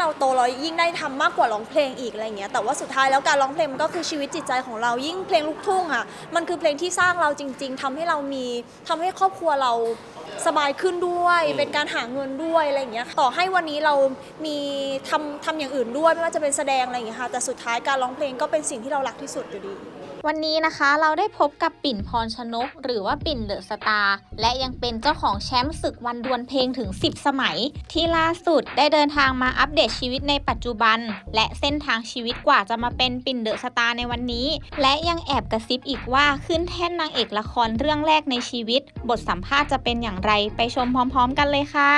เราโตเรายิ่งได้ทำมากกว่าร้องเพลงอีกอะไรเงี้ยแต่ว่าสุดท้ายแล้วการร้องเพลงมันก็คือชีวิตจิตใจของเรายิ่งเพลงลูกทุ่งอะมันคือเพลงที่สร้างเราจริง ๆทำให้เรามีทำให้ครอบครัวเรา สบายขึ้นด้วย เป็นการหาเงินด้วยอะไรอย่างเงี้ยต่อให้วันนี้เรามีทำทำอย่างอื่นด้วยไม่ว่าจะเป็นแสดงอะไรอย่างเงี้ยค่ะแต่สุดท้ายการร้องเพลงก็เป็นสิ่งที่เรารักที่สุดอยู่ดี วันนี้นะคะเราได้พบกับปิ่นพรชนก หรือว่าปิ่นเดอะสตาร์และยังเป็นเจ้าของแชมป์ศึกวันดวลเพลงถึง 10 สมัย ที่ล่าสุดได้เดินทางมาอัปเดตชีวิตในปัจจุบัน และเส้นทางชีวิตกว่าจะมาเป็นปิ่นเดอะสตาร์ในวันนี้ และยังแอบกระซิบอีกว่าขึ้นแท่นนางเอกละครเรื่องแรกในชีวิต บทสัมภาษณ์จะเป็นอย่างไรไปชมพร้อมๆ กันเลยค่ะ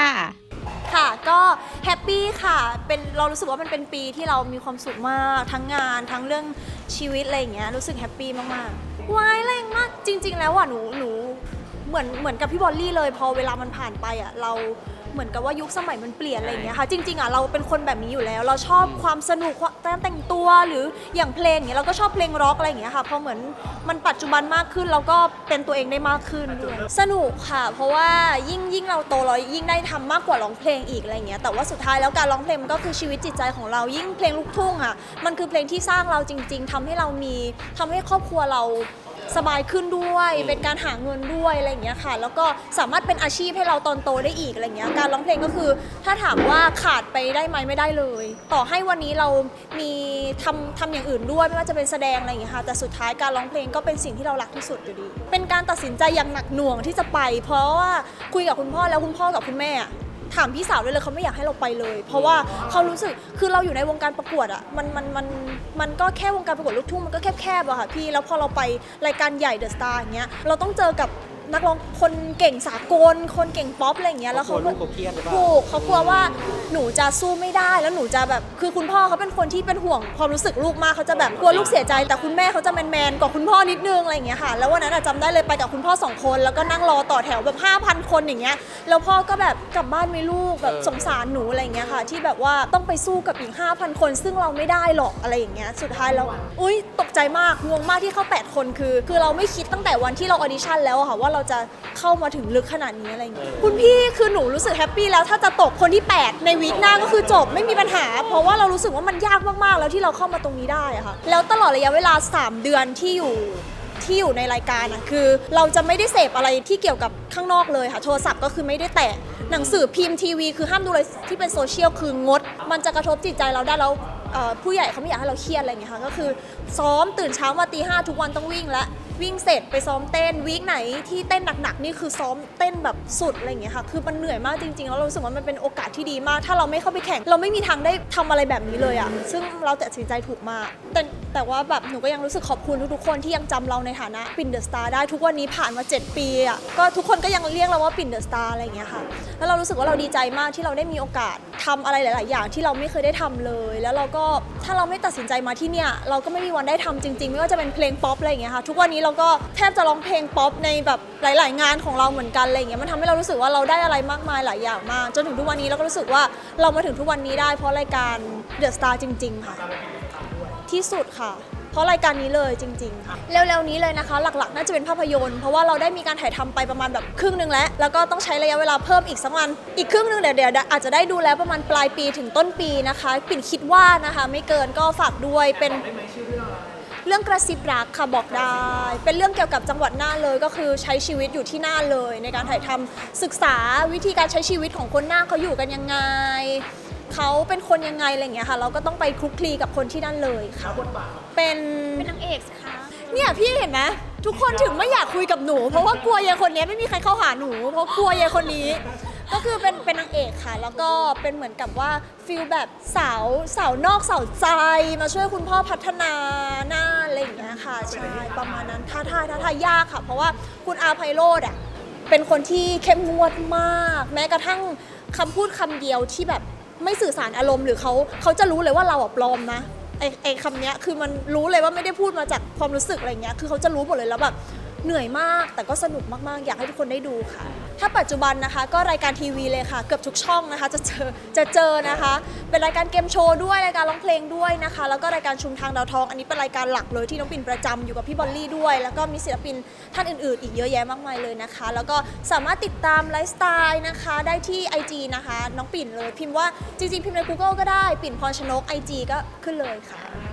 ค่ะก็แฮปปี้ค่ะเป็นเรารู้สึกว่ามันเป็นปีที่เรามีความสุขมากทั้งงานทั้งเรื่องชีวิตอะไรอย่างเงี้ยรู้สึกแฮปปี้มากๆวายแรงมากจริง ๆ แล้วอะหนูหนูเหมือนเหมือนกับพี่บอลลี่เลย พอเวลามันผ่านไปอะเรา เหมือนกับว่ายุคสมัยมันเปลี่ยนอะไรอย่างเงี้ยค่ะจริงๆอะเราเป็นคนแบบนี้อยู่แล้ว เราชอบความสนุกการแต่งตัวหรืออย่างเพลงเงี้ยเราก็ชอบเพลงร็อกอะไรอย่างเงี้ยค่ะพอเหมือนมันปัจจุบันมากขึ้นเราก็เป็นตัวเองได้มากขึ้นด้วยสนุกค่ะ เพราะว่ายิ่งยิ่งเราโตเรายิ่งได้ทำมากกว่าร้องเพลงอีกอะไรเงี้ยแต่ว่าสุดท้ายแล้วการร้องเพลงมันก็คือชีวิตจิตใจของเรายิ่งเพลงลูกทุ่งอะมันคือเพลงที่สร้างเราจริง ๆทำให้เรามีทำให้ครอบครัวเรา สบายขึ้นด้วย เป็นการหาเงินด้วยอะไรอย่างเงี้ยค่ะ แล้วก็สามารถเป็นอาชีพให้เราตอนโตได้อีกอะไรเงี้ยการร้องเพลงก็คือ ถ้าถามว่าขาดไปได้ไหมไม่ได้เลย ต่อให้วันนี้เรามีทำทำอย่างอื่นด้วยไม่ว่าจะเป็นแสดงอะไรอย่างเงี้ยค่ะแต่สุดท้ายการร้องเพลงก็เป็นสิ่งที่เรารักที่สุดอยู่ดี เป็นการตัดสินใจอย่างหนักหน่วงที่จะไป เพราะว่าคุยกับคุณพ่อแล้วคุณพ่อกับคุณแม่อะ ถามพี่สาวด้วยเลยเขาไม่อยากให้เราไปเลย เพราะว่าเขารู้สึกคือเราอยู่ในวงการประกวดอะมันมันมันมันก็แค่วงการประกวดลูกทุ่งมันก็แคบๆอะค่ะพี่แล้วพอเราไปรายการใหญ่เดอะสตาร์อย่างเงี้ยเราต้องเจอกับ นักร้องคนเก่งสากล คนเก่งป๊อปอะไรอย่างเงี้ยแล้วเขากลัวก็ลูกเขาเครียดหรือเปล่า ถูกเขากลัวว่าหนูจะสู้ไม่ได้แล้วหนูจะแบบคือคุณพ่อเขาเป็นคนที่เป็นห่วงความรู้สึกลูกมากเขาจะแบบกลัวลูกเสียใจ แต่คุณแม่เขาจะแมนๆกว่าคุณพ่อนิดนึงอะไรอย่างเงี้ยค่ะ แล้ววันนั้นอะจำได้เลยไปกับคุณพ่อสองคนแล้วก็นั่งรอต่อแถวแบบ5,000 คนอย่างเงี้ยแล้วพ่อก็แบบกลับบ้านไหม่ลูกแบบสงสารหนูอะไรอย่างเงี้ยค่ะ ที่แบบว่าต้องไปสู้กับอีก5,000 คน ซึ่งเราไม่ได้หรอกอะไรอย่างเงี้ยสุดท้ายแล้วอุ้ยตกใจมากงงมากที่เข้า 8 คนคือ คือเราไม่คิดตั้งแต่วันที่เราออดิชั่นแล้วอะค่ะว่าเราจะเข้ามาถึงลึกขนาดนี้อะไรอย่างเงี้ยคุณพี่คือหนูรู้สึกแฮปปี้แล้วถ้าจะตกคนที่ 8 ในวีคหน้าก็คือจบไม่มีปัญหา เพราะว่าเรารู้สึกว่ามันยากมากๆ แล้วที่เราเข้ามาตรงนี้ได้อะค่ะแล้วตลอดระยะเวลา 3 เดือนที่อยู่ที่อยู่ในรายการอะคือเราจะไม่ได้เสพอะไรที่เกี่ยวกับข้างนอกเลยค่ะ โทรศัพท์ก็คือไม่ได้แตะหนังสือพิมพ์ทีวีคือห้ามดูอะไรที่เป็นโซเชียลคืองด มันจะกระทบจิตใจเราได้แล้วผู้ใหญ่เขาไม่อยากให้เราเครียดอะไรอย่างเงี้ยค่ะก็คือซ้อมตื่นเช้ามาตีห้าทุกวันต้องวิ่งและ วิ่งเสร็จไปซ้อมเต้นวีคไหนที่เต้นหนักๆนี่คือซ้อมเต้นแบบสุดอะไรอย่างเงี้ยค่ะคือมันเหนื่อยมากจริงๆแล้วเรารู้สึกว่ามันเป็นโอกาสที่ดีมาก ถ้าเราไม่เข้าไปแข่ง เราไม่มีทางได้ทำอะไรแบบนี้เลยอะซึ่งเราตัดสินใจถูกมากแต่แต่ว่าแบบหนูก็ยังรู้สึกขอบคุณทุกๆคนที่ยังจำเราในฐานะปิ่นเดอะสตาร์ได้ทุกวันนี้ผ่านมา 7 ปีอะก็ทุกคนก็ยังเรียกเราว่าปิ่นเดอะสตาร์อะไรอย่างเงี้ยค่ะแล้วเรารู้สึกว่าเราดีใจมากที่เราได้มีโอกาสทำอะไรหลาย ๆ อย่างที่เราไม่เคยได้ทำเลย แล้วเราก็ถ้าเราไม่ตัดสินใจมาที่เนี่ยเราก็ไม่มีวันได้ทำจริง ๆ ไม่ว่าจะเป็นเพลงป๊อปอะไรอย่างเงี้ยค่ะทุกวันนี้เราก็แทบจะร้องเพลงป๊อปในแบบหลาย ๆ งานของเราเหมือนกันอะไรเงี้ยมันทำให้เรารู้สึกว่าเราได้อะไรมากมายหลายอย่างมาก จนถึงทุกวันนี้เราก็รู้สึกว่าเรามาถึงทุกวันนี้ได้ เพราะรายการเดอะสตาร์จริง ๆ ค่ะ ที่สุดค่ะ เพราะรายการนี้เลยจริงๆค่ะเร็วๆนี้เลยนะคะ หลักๆ น่าจะเป็นภาพยนตร์เพราะว่าเราได้มีการถ่ายทำไปประมาณแบบครึ่งหนึ่งแล้ว แล้วก็ต้องใช้ระยะเวลาเพิ่มอีกสักวันอีกครึ่งหนึ่งเดี๋ยวเดี๋ยวอาจจะได้ดูแล้วประมาณปลายปีถึงต้นปีนะคะ ปิ่นคิดว่านะคะ ไม่เกินก็ฝากด้วยเป็นเรื่อง กระซิบรักค่ะบอกได้ เป็นเรื่องเกี่ยวกับจังหวัดน่านเลยก็คือใช้ชีวิตอยู่ที่น่านเลย ในการถ่ายทำศึกษาวิธีการใช้ชีวิตของคนน่านเขาอยู่กันยังไงเขาเป็นคนยังไงอะไรอย่างเงี้ยค่ะ เราก็ต้องไปคลุกคลีกับคนที่นั่นเลยค่ะเป็นเป็นนางเอกสิคะเนี่ยพี่เห็นไหมทุกคนถึงไม่อยากคุยกับหนู เพราะว่ากลัวยายคนนี้ไม่มีใครเข้าหาหนู เพราะกลัวยายคนนี้ ก็คือเป็นเป็นนางเอกค่ะ แล้วก็เป็นเหมือนกับว่าฟิลแบบสาวสาวนอกสาวใจมาช่วยคุณพ่อพัฒนาหน้าอะไรอย่างเงี้ยค่ะใช่ประมาณนั้นท้าทายท้าทายยากค่ะ เพราะว่าคุณอาไพโรดอะเป็นคนที่เข้มงวดมาก แม้กระทั่งคำพูดคำเดียวที่แบบไม่สื่อสารอารมณ์หรือเขาเขาจะรู้เลยว่าเราอะปลอมนะไอ้ไอ้คำเนี้ยคือมันรู้เลยว่าไม่ได้พูดมาจากความรู้สึกอะไรเงี้ยคือเขาจะรู้หมดเลยแล้วแบบ เหนื่อยมาก แต่ก็สนุกมากๆ อยากให้ทุกคนได้ดูค่ะ ถ้าปัจจุบันนะคะ ก็รายการทีวีเลยค่ะ เกือบทุกช่องนะคะ จะเจอจะเจอนะคะ เป็นรายการเกมโชว์ด้วยรายการร้องเพลงด้วยนะคะ แล้วก็รายการชุมทางดาวทองอันนี้เป็นรายการหลักเลยที่น้องปิ่นประจำอยู่กับพี่บอลลี่ด้วย แล้วก็มีศิลปินท่านอื่นๆ อีกเยอะแยะมากมายเลยนะคะ แล้วก็สามารถติดตามไลฟ์สไตล์นะคะ ได้ที่ IG นะคะ น้องปิ่นเลยพิมพ์ว่าจริงๆพิมพ์ใน Google ก็ได้ปิ่นพรชนก IG ก็ขึ้นเลยค่ะ